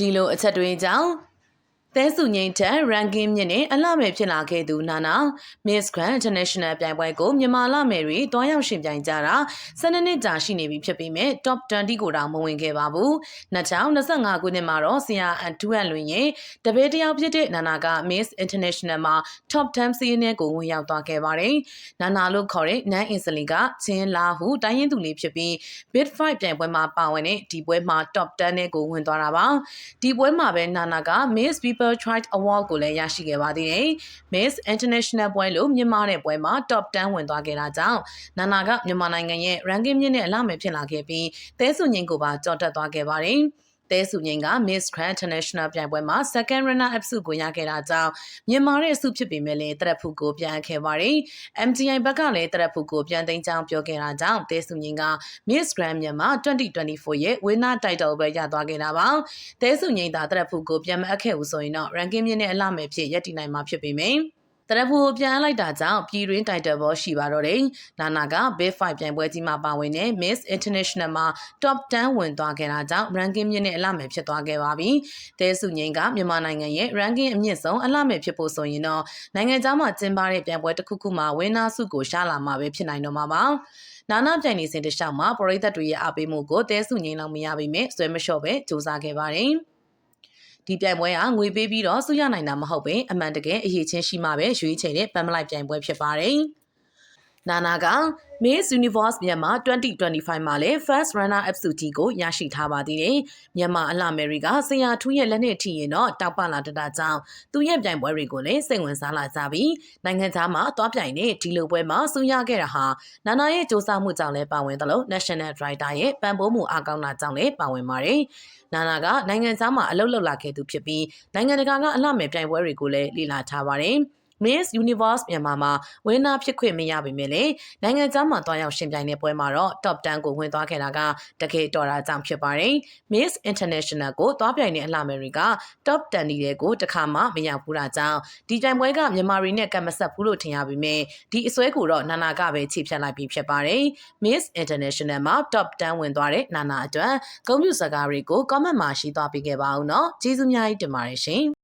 ဒီလိုအချက်တွေကြောင့် သဲစုငိမ့်ထက် ranking မြင့်နဲ့အလှမဲ့ဖြစ်လာခဲ့သူနာနာ Miss Grand International ပြိုင်ပွဲကိုမြန်မာလမယ်တွေတွားရောက်ရှင်ပြိုင်ကြတာ12နှစ်ကြာရှိနေပြီဖြစ်ပေမဲ့ Top 20ကိုတောင်မဝင်ခဲ့ပါဘူး2025ခုနှစ်မှာတော့ဆရာအန်တူအန်လွင်ရဲ့တပည့်တယောက်ဖြစ်တဲ့နာနာက Miss International မှာ Top 10စီးရင်ကိုဝင်ရောက်သွားခဲ့ပါတယ်နာနာလို့ခေါ်တဲ့နန်းအင်စလီကချင်းလာဟုတိုင်းရင်းသူလေးဖြစ်ပြီး Bit Fight ပြိုင်ပွဲမှာပါဝင်တဲ့ဒီပွဲမှာ Top 10နဲ့ကိုဝင်သွားတာပါဒီပွဲမှာပဲနာနာက Miss People Tried Award ကိုလည်းရရှိခဲ့ပါသေးတယ်။ Miss International ပွဲလို့မြန်မာတဲ့ပွဲမှာ Top 10ဝင်သွားခဲ့တာကြောင့်နာနာကမြန်မာနိုင်ငံရဲ့ ranking မြင့်တဲ့အလားမယ်ဖြစ်လာခဲ့ပြီးသဲစုငိမ့်ကိုပါကြော်တက်သွားခဲ့ပါတယ်။ တဲစုငိန်က Miss Grand International ပြိုင်ပွဲမှာ second runner up ဆုကိုရခဲ့တာကြောင့်မြန်မာရဲ့ဆုဖြစ်ပေမဲ့လည်းတရက်ဖူကိုပြန်ခဲ့ပါတယ်။ MTI ဘက်ကလည်းတရက်ဖူကိုပြန်သိမ်းကြောင်းပြောခဲ့တာကြောင့်တဲစုငိန်က Miss Grand မြန်မာ2024ရဲ့ winner title ပဲရသွားခဲ့တာပါ။တဲစုငိန်သာတရက်ဖူကိုပြန်မအပ်ခဲ့ဘူးဆိုရင်တော့ ranking မြင့်တဲ့အလှမယ်ဖြစ်ရပ်တည်နိုင်မှာဖြစ်ပေမယ့် တရဖူကိုပြန်လိုက်တာကြောင့်ပြည်တွင်းတိုက်တယ်ဘောရှိပါတော့တယ်။နာနာက Big 5ပြိုင်ပွဲကြီးမှာပါဝင်တဲ့ Miss International မှာ Top 10ဝင်သွားခဲ့တာကြောင့် ranking မြင့်တဲ့အလှမယ်ဖြစ်သွားခဲ့ပါပြီ။တဲစုငိန်ကမြန်မာနိုင်ငံရဲ့ ranking အမြင့်ဆုံးအလှမယ်ဖြစ်ဖို့ဆိုရင်တော့နိုင်ငံခြားမှာကျင်းပတဲ့ပြိုင်ပွဲတစ်ခုခုမှာဝင်းနာစုကိုရှာလာမှာပဲဖြစ်နိုင်တော့မှာပါ။နာနာပြိုင်နေစဉ်တခြားမှာပရိသတ်တွေရဲ့အားပေးမှုကိုတဲစုငိန်လောက်မရပေမဲ့ဆွဲမလျှော့ပဲစူးစမ်းခဲ့ပါတယ်။ ဒီပြိုင်ပွဲဟာငွေပေးပြီးတော့စုရနိုင်တာမဟုတ်ပဲအမှန်တကယ်အရေးချင်းရှိမှပဲရွေးချယ်တဲ့ပန်းမလိုက်ပြိုင်ပွဲဖြစ်ပါတယ်။နာနာက Miss Universe မြန်မာ2025မှာလည်း First Runner Up ဆုကြီးကိုရရှိထားပါသေးတယ်။မြန်မာအလှမယ်ရီကဆရာထူးရဲ့လက်နဲ့ထိရင်တော့တောက်ပလာတတာကြောင့်သူရဲ့ပြိုင်ပွဲတွေကိုလည်းစိတ်ဝင်စားလာကြပြီးနိုင်ငံသားမှာသွားပြိုင်တဲ့ဒီလိုပွဲမှာဆူရခဲ့တာဟာနာနာရဲ့စ조사မှုကြောင့်လည်းပါဝင်တယ်လို့ National Writer ရဲ့ပံ့ပိုးမှုအားကောင်းတာကြောင့်လည်းပါဝင်ပါတယ်။နာနာကနိုင်ငံသားမှာအလုပ်လုပ်လာခဲ့သူဖြစ်ပြီးနိုင်ငံတကာကအလှမယ်ပြိုင်ပွဲတွေကိုလည်းလေ့လာထားပါတယ်။ Miss Universe မြန်မာမှာဝင်းနာဖြစ်ခွင့်မရပေမဲ့လည်းနိုင်ငံခြားမှာတွားရောက်ရှင်ပြိုင်တဲ့ပွဲမှာတော့ Top 10ကိုဝင်သွားခဲ့တာကတကယ်တော်တာကြောင့်ဖြစ်ပါတယ်။ Miss International ကိုတွားပြိုင်တဲ့အလှမယ်တွေက Top 10ဒီတဲ့ကိုတခါမှမရောက်ဘူးတာကြောင့်ဒီပြိုင်ပွဲကမြန်မာရီနဲ့ကံမဆက်ဘူးလို့ထင်ရပေမဲ့ဒီအစွဲကိုတော့နာနာကပဲခြေဖြတ်လိုက်ပြီးဖြစ်ပါတယ်။ Miss International မှာ Top 10ဝင်သွားတဲ့နာနာအတွက်ဂုဏ်ပြုစကားတွေကို comment မှာရှိသွားပေးခဲ့ပါဦးနော်။ကျေးဇူးများကြီးတင်ပါတယ်ရှင်။